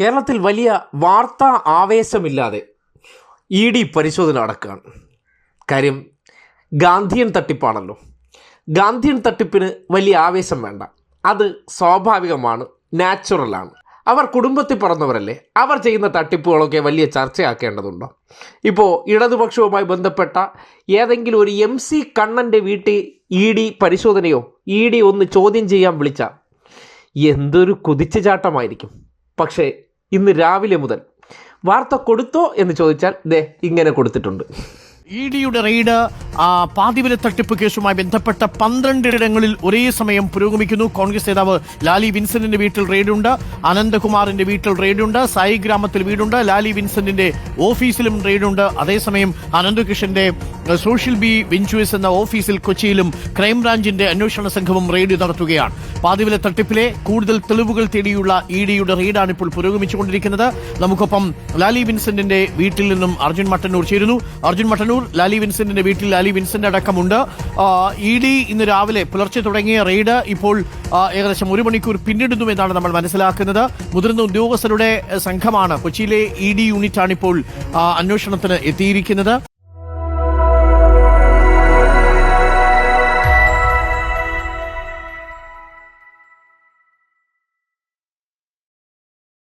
കേരളത്തിൽ വലിയ വാർത്താ ആവേശമില്ലാതെ ഇ ഡി പരിശോധന നടക്കുകയാണ്. കാര്യം ഗാന്ധിയൻ തട്ടിപ്പാണല്ലോ. ഗാന്ധിയൻ തട്ടിപ്പിന് വലിയ ആവേശം വേണ്ട. അത് സ്വാഭാവികമാണ് നാച്ചുറലാണ് അവർ കുടുംബത്തിൽ പറഞ്ഞവരല്ലേ അവർ ചെയ്യുന്ന തട്ടിപ്പുകളൊക്കെ വലിയ ചർച്ചയാക്കേണ്ടതുണ്ടോ? ഇപ്പോൾ ഇടതുപക്ഷവുമായി ബന്ധപ്പെട്ട ഏതെങ്കിലും ഒരു എം സി കണ്ണന്റെ വീട്ടിൽ ഇ ഡി പരിശോധനയോ ഇ ഡി ഒന്ന് ചോദ്യം ചെയ്യാൻ വിളിച്ച എന്തൊരു കുതിച്ചുചാട്ടമായിരിക്കും. പക്ഷേ ഇന്ന് രാവിലെ മുതൽ. വാർത്ത കൊടുത്തോ എന്ന് ചോദിച്ചാൽ ദേ ഇങ്ങനെ കൊടുത്തിട്ടുണ്ട്. ഇ ഡിയുടെ റെയ്ഡ് പാതിവില തട്ടിപ്പ് കേസുമായി ബന്ധപ്പെട്ട പന്ത്രണ്ടിടങ്ങളിൽ ഒരേ സമയം പുരോഗമിക്കുന്നു. കോൺഗ്രസ് നേതാവ് ലാലി വിൻസെന്റിന്റെ വീട്ടിൽ റെയ്ഡുണ്ട്. അനന്തകുമാറിന്റെ വീട്ടിൽ റെയ്ഡുണ്ട്. സായി ഗ്രാമത്തിൽ വീടുണ്ട്. ലാലി വിൻസെന്റിന്റെ ഓഫീസിലും റെയ്ഡുണ്ട്. അതേസമയം അനന്തകൃഷ്ണന്റെ സോഷ്യൽ ബി വെഞ്ചുവേഴ്സ് എന്ന ഓഫീസിൽ കൊച്ചിയിലും ക്രൈംബ്രാഞ്ചിന്റെ അന്വേഷണ സംഘവും റെയ്ഡ് നടത്തുകയാണ്. പാതിവില തട്ടിപ്പിലെ കൂടുതൽ തെളിവുകൾ തേടിയുള്ള ഇ ഡിയുടെ റെയ്ഡാണ് ഇപ്പോൾ പുരോഗമിച്ചുകൊണ്ടിരിക്കുന്നത്. നമുക്കൊപ്പം ലാലി വിൻസെന്റിന്റെ വീട്ടിൽ നിന്നും അർജുൻ മട്ടന്നൂർ ചേരുന്നു. അർജുൻ മട്ടന്നൂർ ലാലി വിൻസെന്റിന്റെ വീട്ടിൽ ലാലി വിൻസെന്റ് അടക്കമുണ്ട്. ഇ ഡി ഇന്ന് രാവിലെ പുലർച്ചെ തുടങ്ങിയ റെയ്ഡ് ഇപ്പോൾ ഏകദേശം ഒരു മണിക്കൂർ പിന്നിടുന്നു എന്നാണ് നമ്മൾ മനസ്സിലാക്കുന്നത്. മുതിർന്ന ഉദ്യോഗസ്ഥരുടെ സംഘമാണ് കൊച്ചിയിലെ ഇ ഡി യൂണിറ്റാണ് ഇപ്പോൾ അന്വേഷണത്തിന് എത്തിയിരിക്കുന്നത്.